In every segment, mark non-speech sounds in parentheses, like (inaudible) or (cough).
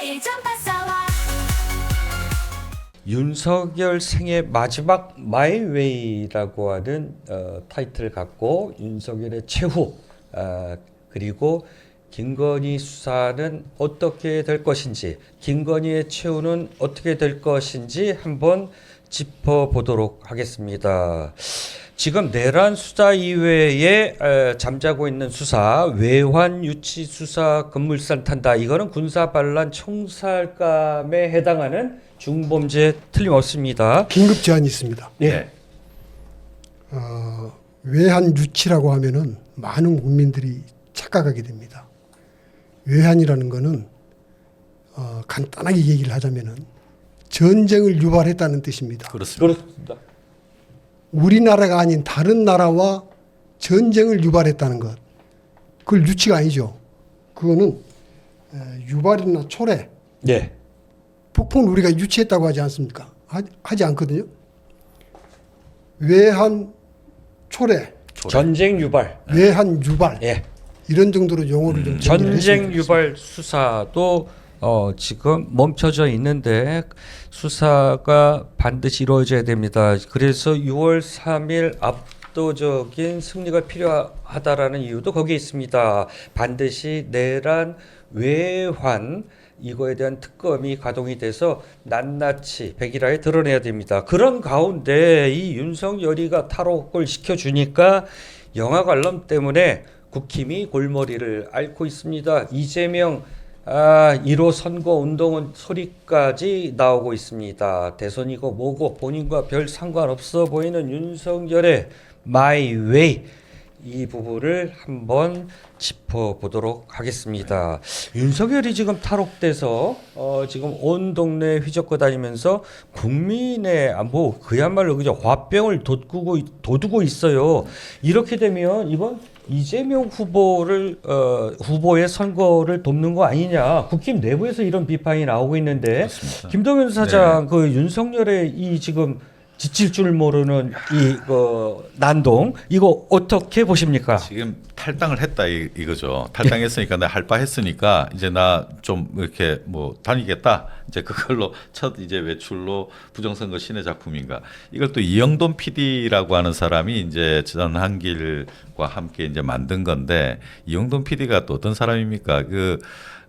1.84와 윤석열 생애 마지막 마이웨이라고 하는 어, 타이틀을 갖고 윤석열의 최후 아, 그리고 김건희 수사는 어떻게 될 것인지 김건희의 최후는 어떻게 될 것인지 한번 짚어보도록 하겠습니다. 지금 내란 수사 이외에 에, 잠자고 있는 수사 외환 유치 수사 건물산 탄다 이거는 군사 반란 총살감에 해당하는 중범죄 틀림없습니다. 긴급 제안이 있습니다. 예. 어, 외환 유치라고 하면은 많은 국민들이 착각하게 됩니다. 외환이라는 거는 어, 간단하게 얘기를 하자면은 전쟁을 유발했다는 뜻입니다. 그렇습니다. 그렇습니다. 우리나라가 아닌 다른 나라와 전쟁을 유발했다는 것. 그걸 유치가 아니죠. 그거는 에, 유발이나 초래, 예. 폭풍을 우리가 유치했다고 하지 않습니까? 하, 하지 않거든요. 외환 초래, 전쟁 유발. 외환 유발 예. 이런 정도로 용어를 좀 정리를 전쟁. 유발 수사도 어, 지금 멈춰져 있는데 수사가 반드시 이루어져야 됩니다. 그래서 6월 3일 압도적인 승리가 필요하다라는 이유도 거기에 있습니다. 반드시 내란 외환 이거에 대한 특검이 가동이 돼서 낱낱이 백일하에 드러내야 됩니다. 그런 가운데 이 윤석열이가 탈옥을 시켜주니까 영화 관람 때문에 국힘이 골머리를 앓고 있습니다. 이재명 아, 1호 선거 운동은 소리까지 나오고 있습니다. 대선이고 뭐고 본인과 별 상관없어 보이는 윤석열의 마이 웨이 이 부분을 한번 짚어보도록 하겠습니다. 윤석열이 지금 탈옥돼서 어, 지금 온 동네 휘젓고 다니면서 국민의 안보 그야말로 그저 화병을 돋구고 있- 돋우고 있어요. 이렇게 되면 이번 이재명 후보를 어, 후보의 선거를 돕는 거 아니냐? 국힘 내부에서 이런 비판이 나오고 있는데 그렇습니다. 김동연 사장 그 윤석열의 이 지금 지칠 줄 모르는 이 어, 난동 이거 어떻게 보십니까? 지금 탈당을 했다 이, 이거죠. 탈당했으니까 내가 할바 했으니까 이제 나 좀 이렇게 뭐 다니겠다. 이제 그걸로 첫 이제 외출로 부정선거 신의 작품인가. 이걸 또 이영돈 PD라고 하는 사람이 이제 전 한길과 함께 이제 만든 건데 이영돈 PD가 또 어떤 사람입니까? 그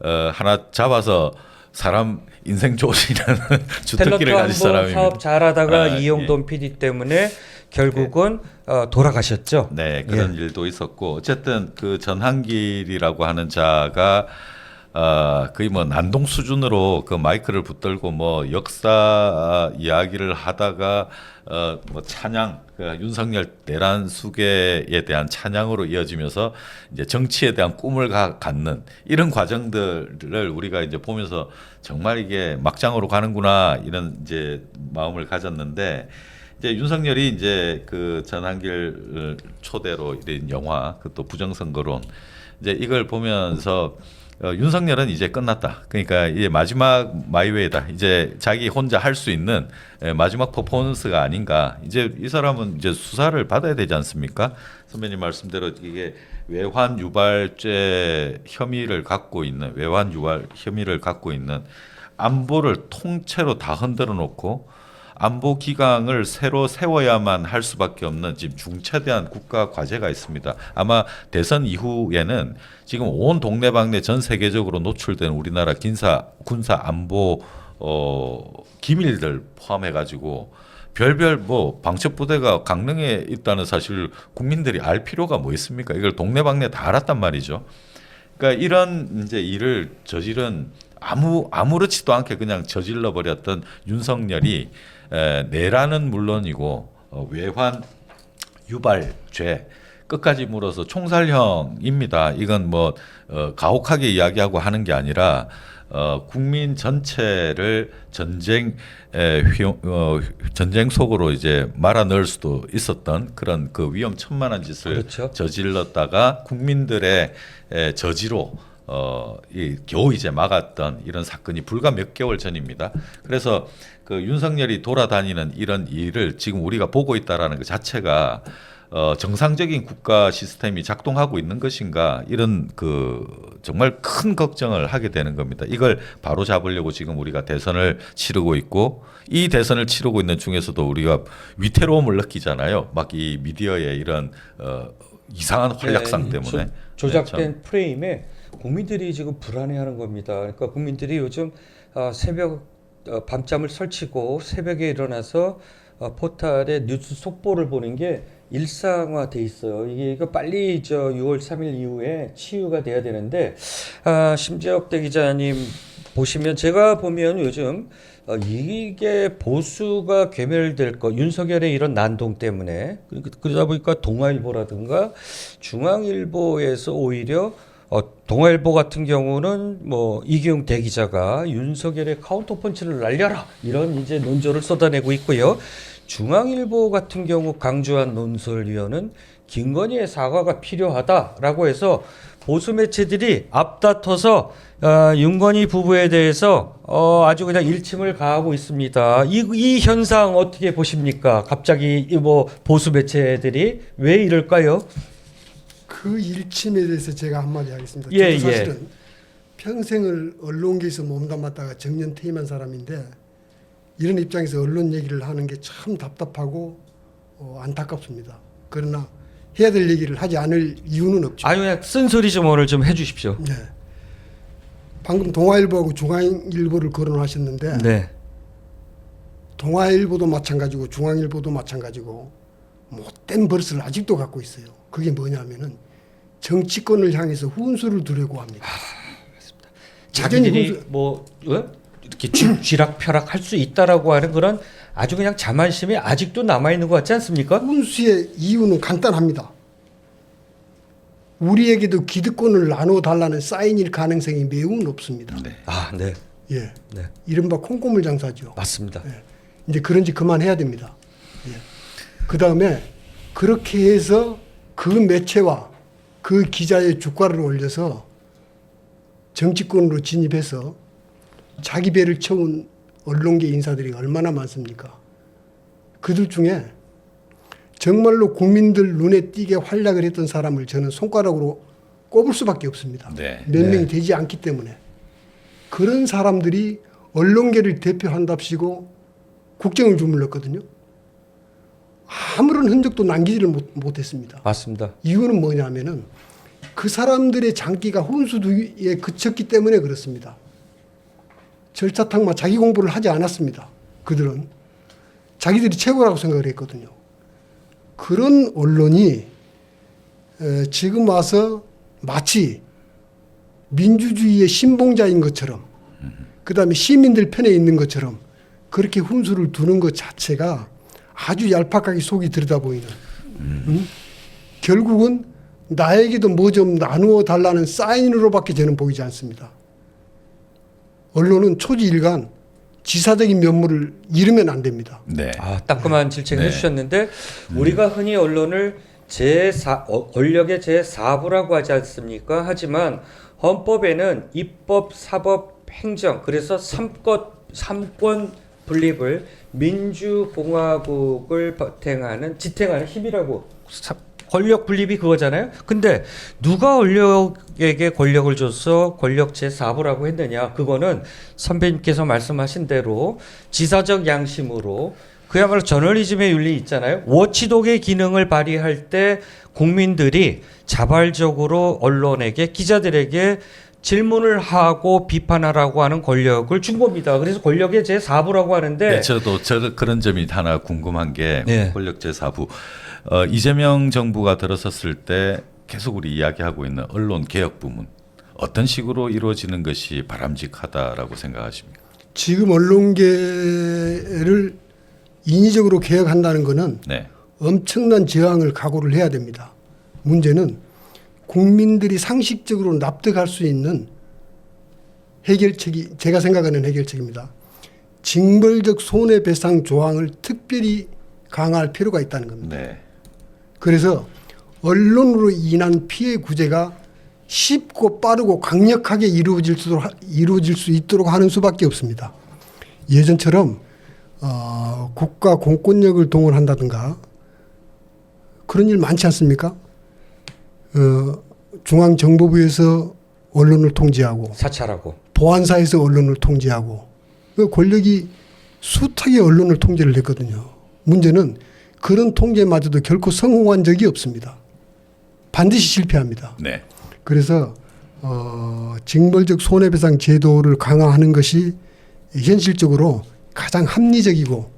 어, 하나 잡아서 사람 인생 조시는 (laughs) 주특기를 가진 사람입니다. 사업 잘하다가 아, 이용돈 PD 때문에 결국은 어, 돌아가셨죠. 네, 그런 예. 일도 있었고 어쨌든 그 전한길이라고 하는 자가 어, 거의 뭐 난동 수준으로 그 마이크를 붙들고 뭐 역사 이야기를 하다가 어, 뭐 찬양 그 윤석열 내란 수계에 대한 찬양으로 이어지면서 이제 정치에 대한 꿈을 가, 갖는 이런 과정들을 우리가 이제 보면서 정말 이게 막장으로 가는구나 이런 이제 마음을 가졌는데 이제 윤석열이 이제 그 전한길 초대로 이런 영화 그 또 부정선거론 이제 이걸 보면서 어, 윤석열은 이제 끝났다. 그러니까 이제 마지막 마이웨이다. 이제 자기 혼자 할 수 있는 예, 마지막 퍼포먼스가 아닌가. 이제 이 사람은 이제 수사를 받아야 되지 않습니까? 선배님 말씀대로 이게 외환 유발죄 혐의를 갖고 있는 외환 유발 혐의를 갖고 있는 안보를 통째로 다 흔들어 놓고 안보 기강을 새로 세워야만 할 수밖에 없는 지금 중차대한 국가 과제가 있습니다. 아마 대선 이후에는 지금 온 동네방네 전 세계적으로 노출된 우리나라 긴사 군사 안보 어 기밀들 포함해 가지고 별별 뭐 방첩 부대가 강릉에 있다는 사실 국민들이 알 필요가 뭐 있습니까? 이걸 동네방네 다 알았단 말이죠. 그러니까 이런 이제 일을 저지른 아무 아무렇지도 않게 그냥 저질러 버렸던 윤석열이 에, 내란은 물론이고 어, 외환 유발죄 끝까지 물어서 총살형입니다. 이건 뭐 어, 가혹하게 이야기하고 하는 게 아니라 어, 국민 전체를 전쟁 에, 휘용, 어, 전쟁 속으로 이제 말아 넣을 수도 있었던 그런 그 위험천만한 짓을 그렇죠. 저질렀다가 국민들의 에, 저지로 어, 이 겨우 이제 막았던 이런 사건이 불과 몇 개월 전입니다. 그래서 그 윤석열이 돌아다니는 이런 일을 지금 우리가 보고 있다라는 것 자체가 어, 정상적인 국가 시스템이 작동하고 있는 것인가 이런 그 정말 큰 걱정을 하게 되는 겁니다. 이걸 바로 잡으려고 지금 우리가 대선을 치르고 있고 이 대선을 치르고 있는 중에서도 우리가 위태로움을 느끼잖아요. 막 이 미디어의 이런 어, 이상한 활약상 네, 때문에 조, 네, 참. 조작된 프레임에 국민들이 지금 불안해하는 겁니다. 그러니까 국민들이 요즘 아, 새벽 어, 밤잠을 설치고 새벽에 일어나서 어, 포탈에 뉴스 속보를 보는 게 일상화돼 있어요. 이게 이거 빨리 저 6월 3일 이후에 치유가 돼야 되는데 아, 심재혁 대 기자님 보시면 제가 보면 요즘 어, 이게 보수가 괴멸될 거 윤석열의 이런 난동 때문에 그- 그러다 보니까 동아일보라든가 중앙일보에서 오히려 어, 동아일보 같은 경우는 뭐 이기용 대기자가 윤석열의 카운터 펀치를 날려라 이런 이제 논조를 쏟아내고 있고요. 중앙일보 같은 경우 강주한 논설위원은 김건희의 사과가 필요하다라고 해서 보수 매체들이 앞다퉈서 어, 윤건희 부부에 대해서 어, 아주 그냥 일침을 가하고 있습니다. 이, 이 현상 어떻게 보십니까? 갑자기 이뭐 보수 매체들이 왜 이럴까요? 그 일침에 대해서 제가 한마디 하겠습니다. 예, 저도 예. 사실은 평생을 언론계에서 몸담았다가 정년 퇴임한 사람인데 이런 입장에서 언론 얘기를 하는 게 참 답답하고 어, 안타깝습니다. 그러나 해야 될 얘기를 하지 않을 이유는 없죠. 아유 그냥 쓴소리 좀 오늘 좀 해주십시오. 네. 방금 동아일보하고 중앙일보를 거론하셨는데 네. 동아일보도 마찬가지고 중앙일보도 마찬가지고 못된 버릇을 아직도 갖고 있어요. 그게 뭐냐면은 정치권을 향해서 훈수를 두려고 합니다. 여전히 자기들이 훈수- 뭐 어? 이렇게 쥐- 쥐락펴락 할 수 있다라고 하는 그런 아주 그냥 자만심이 아직도 남아 있는 것 같지 않습니까? 훈수의 이유는 간단합니다. 우리에게도 기득권을 나눠 달라는 사인일 가능성이 매우 높습니다. 네. 아, 네, 예, 네, 이른바 콩고물 장사죠. 맞습니다. 예. 이제 그런 짓 그만해야 됩니다. 예. 그 다음에 그렇게 해서 그 매체와 그 기자의 주가를 올려서 정치권으로 진입해서 자기 배를 채운 언론계 인사들이 얼마나 많습니까? 그들 중에 정말로 국민들 눈에 띄게 활약을 했던 사람을 저는 손가락으로 꼽을 수밖에 없습니다. 네. 몇 네. 명이 되지 않기 때문에 그런 사람들이 언론계를 대표한답시고 국정을 주물렀거든요. 아무런 흔적도 남기지를 못, 못했습니다. 맞습니다. 이유는 뭐냐면은 그 사람들의 장기가 혼수에 그쳤기 때문에 그렇습니다. 절차탕마 자기 공부를 하지 않았습니다. 그들은 자기들이 최고라고 생각을 했거든요. 그런 언론이 에, 지금 와서 마치 민주주의의 신봉자인 것처럼 그다음에 시민들 편에 있는 것처럼 그렇게 훈수를 두는 것 자체가 아주 얄팍하게 속이 들여다보이는 음? 결국은 나에게도 뭐 좀 나누어 달라는 사인으로밖에 저는 보이지 않습니다. 언론은 초지일간 지사적인 면모를 잃으면 안 됩니다. 네. 아, 따끔한 질책을 네. 해주셨는데 우리가 흔히 언론을 제4 어, 권력의 제4부라고 하지 않습니까? 하지만 헌법에는 입법, 사법, 행정 그래서 삼권 삼권 분립을 민주공화국을 바탕하는 지탱하는 힘이라고 사- 권력 분립이 그거잖아요. 근데 누가 권력에게 권력을 줘서 권력 제4부라고 했느냐? 그거는 선배님께서 말씀하신 대로 지사적 양심으로 그야말로 저널리즘의 윤리 있잖아요. 워치독의 기능을 발휘할 때 국민들이 자발적으로 언론에게 기자들에게 질문을 하고 비판하라고 하는 권력을 준 겁니다. 그래서 권력의 제4부라고 하는데 네, 저도 저 그런 점이 하나 궁금한 게 네. 권력제 사부 어, 이재명 정부가 들어섰을 때 계속 우리 이야기하고 있는 언론 개혁 부문 어떤 식으로 이루어지는 것이 바람직하다라고 생각하십니까? 지금 언론계를 인위적으로 개혁한다는 것은 네, 엄청난 저항을 각오를 해야 됩니다. 문제는 국민들이 상식적으로 납득할 수 있는 해결책이 제가 생각하는 해결책입니다. 징벌적 손해배상 조항을 특별히 강화할 필요가 있다는 겁니다. 네, 그래서 언론으로 인한 피해 구제가 쉽고 빠르고 강력하게 이루어질 수, 이루어질 수 있도록 하는 수밖에 없습니다. 예전처럼 어, 국가 공권력을 동원한다든가 그런 일 많지 않습니까? 어, 중앙 정보부에서 언론을 통제하고 사찰하고 보안사에서 언론을 통제하고 그 권력이 숱하게 언론을 통제를 했거든요. 문제는 그런 통제마저도 결코 성공한 적이 없습니다. 반드시 실패합니다. 네. 그래서 어, 징벌적 손해배상 제도를 강화하는 것이 현실적으로 가장 합리적이고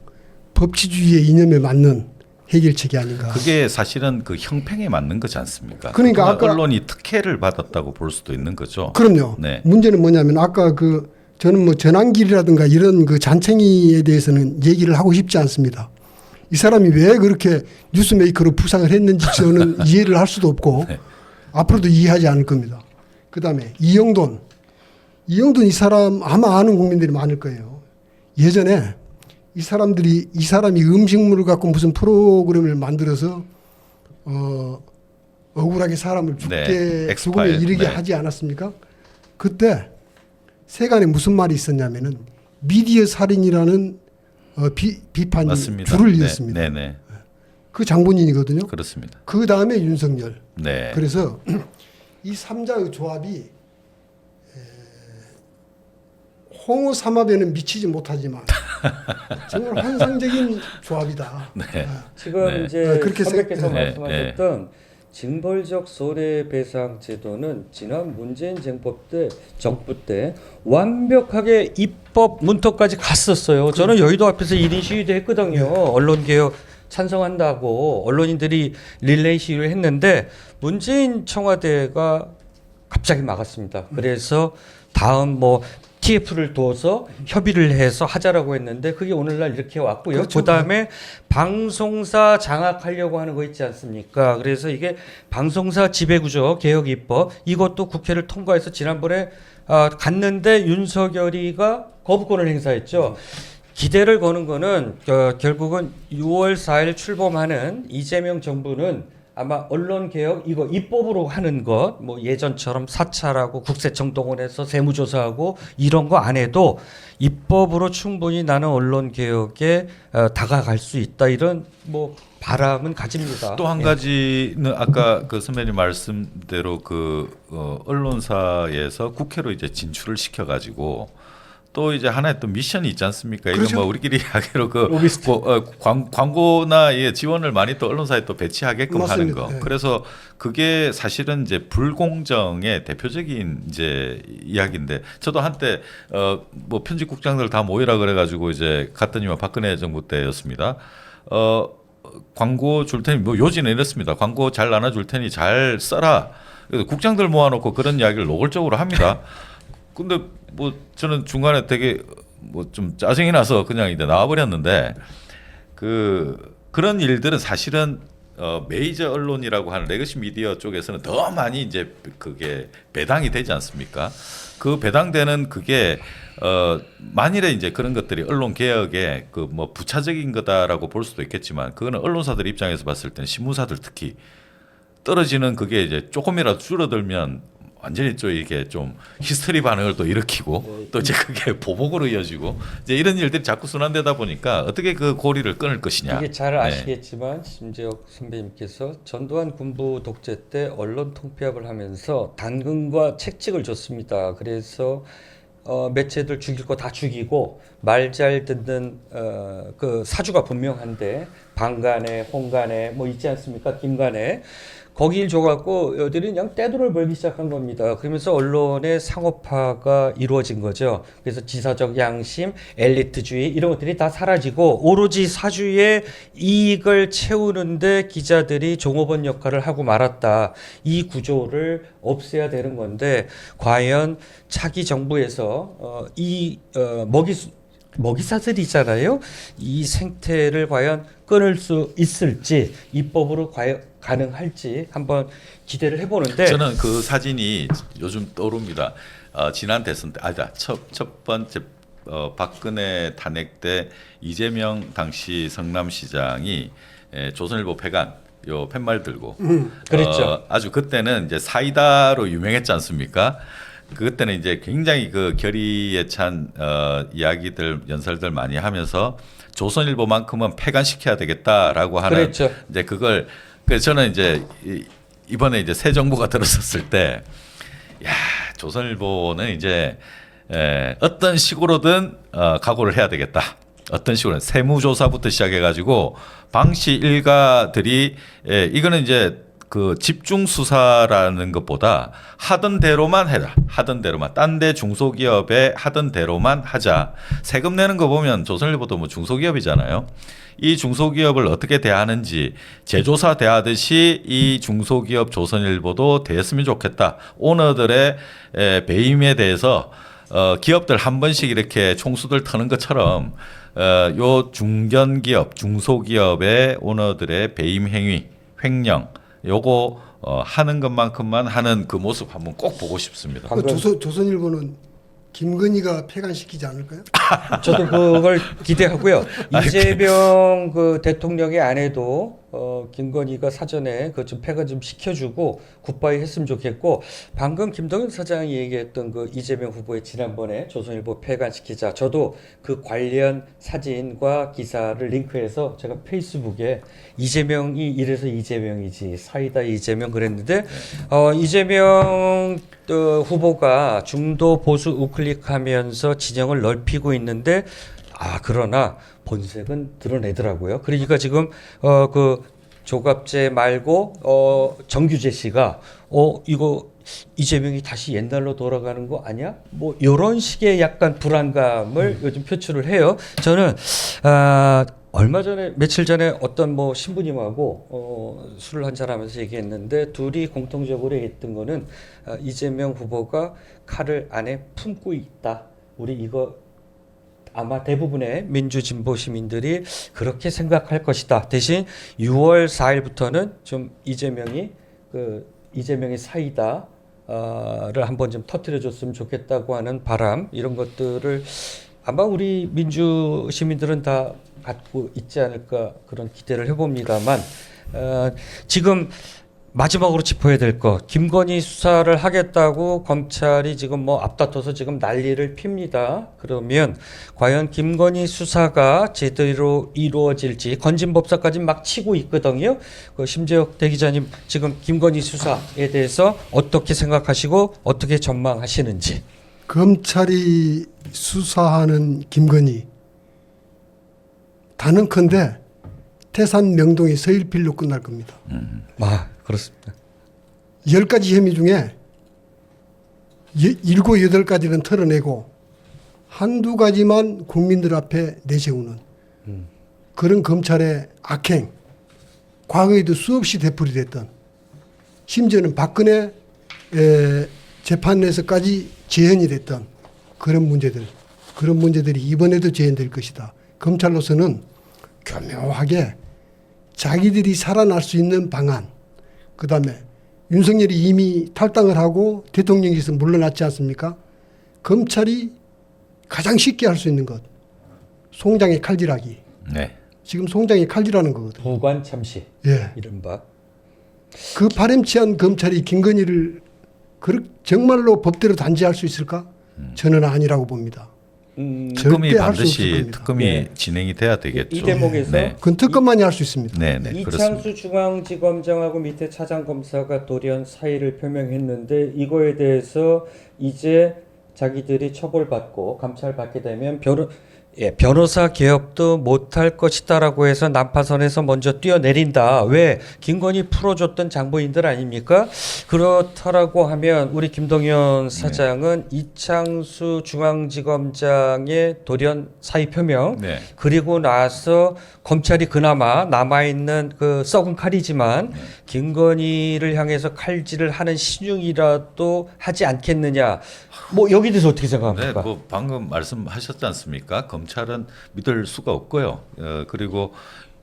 법치주의의 이념에 맞는 해결책이 아닌가. 그게 사실은 그 형평에 맞는 거지 않습니까? 그러니까 아까- 언론이 특혜를 받았다고 볼 수도 있는 거죠. 그럼요. 네. 문제는 뭐냐면 아까 그 저는 뭐 전환길이라든가 이런 그 잔챙이에 대해서는 얘기를 하고 싶지 않습니다. 이 사람이 왜 그렇게 뉴스메이커로 부상을 했는지 저는 (laughs) 이해를 할 수도 없고 네. 앞으로도 이해하지 않을 겁니다. 그다음에 이영돈 이영돈 이 사람 아마 아는 국민들이 많을 거예요. 예전에 이 사람들이 이 사람이 음식물을 갖고 무슨 프로그램을 만들어서 어 억울하게 사람을 죽게 네, 죽음에. 이르게 네. 하지 않았습니까? 그때 세간에 무슨 말이 있었냐면은 미디어 살인이라는 어, 비, 비판이 맞습니다. 줄을 네, 이었습니다. 네, 네. 그 장본인이거든요. 그렇습니다. 그 다음에 윤석열. 네. 그래서 (clears throat) 이 삼자의 조합이 에, 홍어 삼합에는 미치지 못하지만 (laughs) 정말 환상적인 조합이다. 네. 지금 네. 이제 아, 그렇게 선배께서 생- 네, 말씀하셨던 징벌적 손해배상 제도는 지난 문재인 정부 때 정부 때 완벽하게 입법 문턱까지 갔었어요. 저는 여의도 앞에서 1인 시위도 했거든요. 언론 개혁 찬성한다고 언론인들이 릴레이 시위를 했는데 문재인 청와대가 갑자기 막았습니다. 그래서 다음 뭐 TF를 둬서 협의를 해서 하자라고 했는데 그게 오늘날 이렇게 왔고요. 그렇죠. 그 다음에 방송사 장악하려고 하는 거 있지 않습니까? 그래서 이게 방송사 지배구조 개혁 입법 이것도 국회를 통과해서 지난번에 아, 갔는데 윤석열이가 거부권을 행사했죠. 기대를 거는 거는 어, 결국은 6월 4일 출범하는 이재명 정부는 아마 언론 개혁 이거 입법으로 하는 것 뭐 예전처럼 사찰하고 국세청 동원해서 세무조사하고 이런 거 안 해도 입법으로 충분히 나는 언론 개혁에 어, 다가갈 수 있다 이런 뭐 바람은 가집니다. 또한 예. 가지는 아까 그 선배님 말씀대로 그 어, 언론사에서 국회로 이제 진출을 시켜 가지고 또 이제 하나의 또 미션이 있지 않습니까? 그렇죠. 뭐 우리끼리 (laughs) 이야기로 그 로비스트. 고- 어, 광, 광고나 예, 지원을 많이 또 언론사에 또 배치하게끔 하는 맞습니다. 거. 네. 그래서 그게 사실은 이제 불공정의 대표적인 이제 이야기인데 저도 한때 어 뭐 편집국장들 다 모이라 그래가지고 이제 갔더니만 박근혜 정부 때였습니다. 어 광고 줄 테니 뭐 요지는 이렇습니다. 광고 잘 나눠줄 테니 잘 써라. 그래서 국장들 모아놓고 그런 이야기를 노골적으로 합니다. (laughs) 근데 뭐 저는 중간에 되게 뭐 좀 짜증이 나서 그냥 이제 나와버렸는데 그 그런 일들은 사실은 어 메이저 언론이라고 하는 레거시 미디어 쪽에서는 더 많이 이제 그게 배당이 되지 않습니까? 그 배당되는 그게 어 만일에 이제 그런 것들이 언론 개혁에 그뭐 부차적인 거다라고 볼 수도 있겠지만 그거는 언론사들 입장에서 봤을 때는 신문사들 특히 떨어지는 그게 이제 조금이라도 줄어들면 완전히 또 이게 좀 히스테리 반응을 또 일으키고 또 이제 그게 (laughs) 보복으로 이어지고 이제 이런 일들이 자꾸 순환되다 보니까 어떻게 그 고리를 끊을 것이냐. 이게 잘 네. 아시겠지만 심재혁 선배님께서 전두환 군부 독재 때 언론 통폐합을 하면서 단금과 책찍을 줬습니다. 그래서 어, 매체들 죽일 거 다 죽이고 말 잘 듣는 어, 그 사주가 분명한데 방간에 홍간에 뭐 있지 않습니까 김간에 거기를 줘갖고 여들이 그냥 떼돈을 벌기 시작한 겁니다. 그러면서 언론의 상업화가 이루어진 거죠. 그래서 지사적 양심, 엘리트주의 이런 것들이 다 사라지고 오로지 사주의 이익을 채우는데 기자들이 종업원 역할을 하고 말았다. 이 구조를 없애야 되는 건데 과연 차기 정부에서 어, 이 어, 먹이 수- 먹이사슬이잖아요. 이 생태를 과연 끊을 수 있을지 입법으로 과연 가능할지 한번 기대를 해보는데 저는 그 사진이 요즘 떠오릅니다. 어, 지난 대선 때 아니다 첫, 첫 번째 어, 박근혜 탄핵 때 이재명 당시 성남시장이 에, 조선일보 폐간 요 팻말 들고 그랬죠. 어, 아주 그때는 이제 사이다로 유명했지 않습니까? 그때는 이제 굉장히 그 결의에 찬 어, 이야기들 연설들 많이 하면서 조선일보만큼은 폐간시켜야 되겠다라고 하는 그랬죠. 이제 그걸 그래서 저는 이제 이- 이번에 이제 새 정부가 (laughs) 들어섰을 때, 야 조선일보는 이제 에, 어떤 식으로든 어, 각오를 해야 되겠다. 어떤 식으로 세무조사부터 시작해가지고 방시 일가들이 에, 이거는 이제 그 집중 수사라는 것보다 하던 대로만 해라. 하던 대로만. 딴 데 중소기업에 하던 대로만 하자. 세금 내는 거 보면 조선일보도 뭐 중소기업이잖아요. 이 중소기업을 어떻게 대하는지 제조사 대하듯이 이 중소기업 조선일보도 대했으면 좋겠다. 오너들의 에, 배임에 대해서 어, 기업들 한 번씩 이렇게 총수들 터는 것처럼 어, 요 중견기업, 중소기업의 오너들의 배임 행위, 횡령 요거 어, 하는 것만큼만 하는 그 모습 한번 꼭 보고 싶습니다. 그 조선, 조선일보는 김건희가 폐간시키지 않을까요? 저도 그걸 기대하고요. (laughs) 이재명 그 대통령의 아내도 어, 김건희가 사전에 그좀 팩을 좀 시켜주고 굿바이 했으면 좋겠고 방금 김동연 사장이 얘기했던 그 이재명 후보의 지난번에 조선일보 폐간시키자. 저도 그 관련 사진과 기사를 링크해서 제가 페이스북에 이재명이 이래서 이재명이지 사이다 이재명 그랬는데 어, 이재명 어, 후보가 중도 보수 우클릭하면서 진영을 넓히고 있는데 아 그러나 본색은 드러내더라고요. 그러니까 지금 어 그 조갑재 말고 어 정규재 씨가 어 이거 이재명이 다시 옛날로 돌아가는 거 아니야? 뭐 이런 식의 약간 불안감을 요즘 표출을 해요. 저는 아 얼마 전에 며칠 전에 어떤 뭐 신부님하고 어, 술을 한잔 하면서 얘기했는데 둘이 공통적으로 얘기했던 거는 아, 이재명 후보가 칼을 안에 품고 있다. 우리 이거 아마 대부분의 민주진보 시민들이 그렇게 생각할 것이다. 대신 6월 4일부터는 좀 이재명이 그 이재명의 사이다. 를 한번 좀 터트려줬으면 좋겠다고 하는 바람 이런 것들을 아마 우리 민주 시민들은 다 갖고 있지 않을까 그런 기대를 해봅니다만 어, 지금 마지막으로 짚어야 될 것 김건희 수사를 하겠다고 검찰이 지금 뭐 앞다퉈서 지금 난리를 핍니다. 그러면 과연 김건희 수사가 제대로 이루어질지 건진법사까지 막 치고 있거든요. 그 심재혁 대기자님 지금 김건희 수사에 대해서 어떻게 생각하시고 어떻게 전망하시는지. 검찰이 수사하는 김건희 단언컨대 태산 명동의 서일필로 끝날 겁니다. 아 그렇습니다. 열 가지 혐의 중에 예- 일곱 여덟 가지는 털어내고 한두 가지만 국민들 앞에 내세우는 그런 검찰의 악행 과거에도 수없이 되풀이 됐던 심지어는 박근혜 에, 재판에서까지 재현이 됐던 그런 문제들 그런 문제들이 이번에도 재현될 것이다. 검찰로서는 교묘하게 자기들이 살아날 수 있는 방안 그 다음에 윤석열이 이미 탈당을 하고 대통령에서 물러났지 않습니까? 검찰이 가장 쉽게 할 수 있는 것 송장의 칼질하기 네. 지금 송장이 칼질하는 거거든. 부관 참시 예. 이른바 그 파렴치한 검찰이 김건희를 그 정말로 법대로 단죄할 수 있을까? 저는 아니라고 봅니다. 음, 특검이 절대 할수 없을 반드시 겁니다. 특검이 네. 진행이 돼야 되겠죠. 이 대목에서 네. 그건 특검만이 할 수 있습니다. 네, 네, 그렇습니다. 이창수 중앙지검장하고 밑에 차장검사가 돌연 사의를 표명했는데 이거에 대해서 이제 자기들이 처벌받고 감찰받게 되면 변호 예, 변호사 개업도 못할 것이다라고 해서 난파선에서 먼저 뛰어내린다. 왜 김건희 풀어줬던 장부인들 아닙니까? 그렇다라고 하면 우리 김동연 사장은 이창수 중앙지검장의 돌연 사의 표명 네. 그리고 나서 검찰이 그나마 남아 있는 그 썩은 칼이지만 김건희를 향해서 칼질을 하는 신용이라도 하지 않겠느냐. 뭐 여기 대해서 어떻게 네, 생각합니까? 뭐 방금 말씀하셨지 않습니까? 검찰은 믿을 수가 없고요. 어, 그리고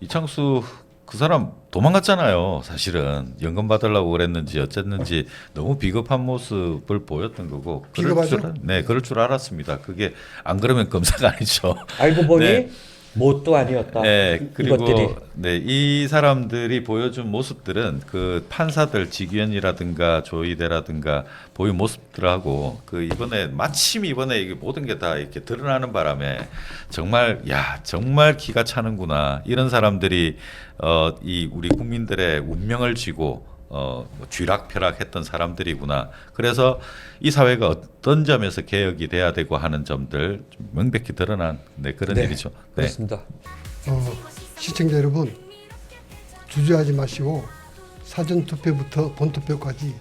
이창수 그 사람 도망갔잖아요. 사실은 연금 받으려고 그랬는지 어쨌는지 너무 비겁한 모습을 보였던 거고. 그럴 비겁하죠? 줄, 알- 네, 그럴 줄 알았습니다. 그게 안 그러면 검사가 아니죠. 알고 보니 네. 못도 아니었다. 네, 그리고 이것들이 네, 이 사람들이 보여준 모습들은 그 판사들 직위원이라든가 조의대라든가 보인 모습들하고 그 이번에 마침 이번에 이게 모든 게 다 이렇게 드러나는 바람에 정말 야 정말 기가 차는구나 이런 사람들이 어 이 우리 국민들의 운명을 쥐고 어 쥐락펴락했던 사람들이구나. 그래서 이 사회가 어떤 점에서 개혁이 돼야 되고 하는 점들 좀 명백히 드러난 네, 그런 네, 일이죠. 네. 그렇습니다. 어, 시청자 여러분 주저하지 마시고 사전 투표부터 본 투표까지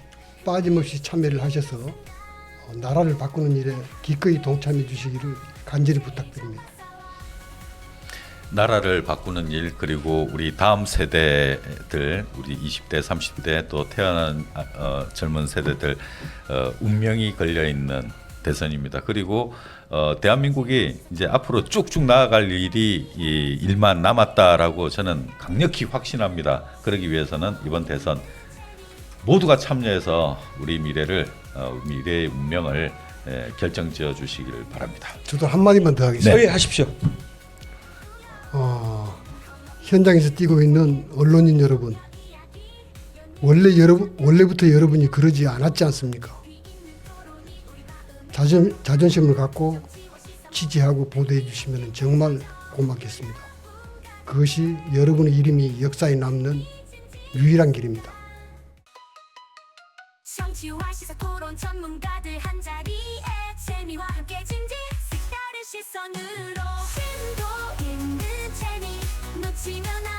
빠짐없이 참여를 하셔서 어, 나라를 바꾸는 일에 기꺼이 동참해 주시기를 간절히 부탁드립니다. 나라를 바꾸는 일 그리고 우리 다음 세대들 우리 20대 30대 또 태어난 아, 어, 젊은 세대들 어, 운명이 걸려 있는 대선입니다. 그리고 어, 대한민국이 이제 앞으로 쭉쭉 나아갈 일이 이 일만 남았다라고 저는 강력히 확신합니다. 그러기 위해서는 이번 대선 모두가 참여해서 우리 미래를 어, 미래의 운명을 예, 결정지어 주시기를 바랍니다. 저도 한 마디만 더 하겠습니다. 서희하십시오. 어, 현장에서 뛰고 있는 언론인 여러분, 원래 여러분 원래부터 여러분이 그러지 않았지 않습니까? 자존 자존심을 갖고 지지하고 보도해 주시면 정말 고맙겠습니다. 그것이 여러분의 이름이 역사에 남는 유일한 길입니다. 정치와 시사 토론 전문가들 한 자리에 재미와 함께 진지 색다른 시선으로 지면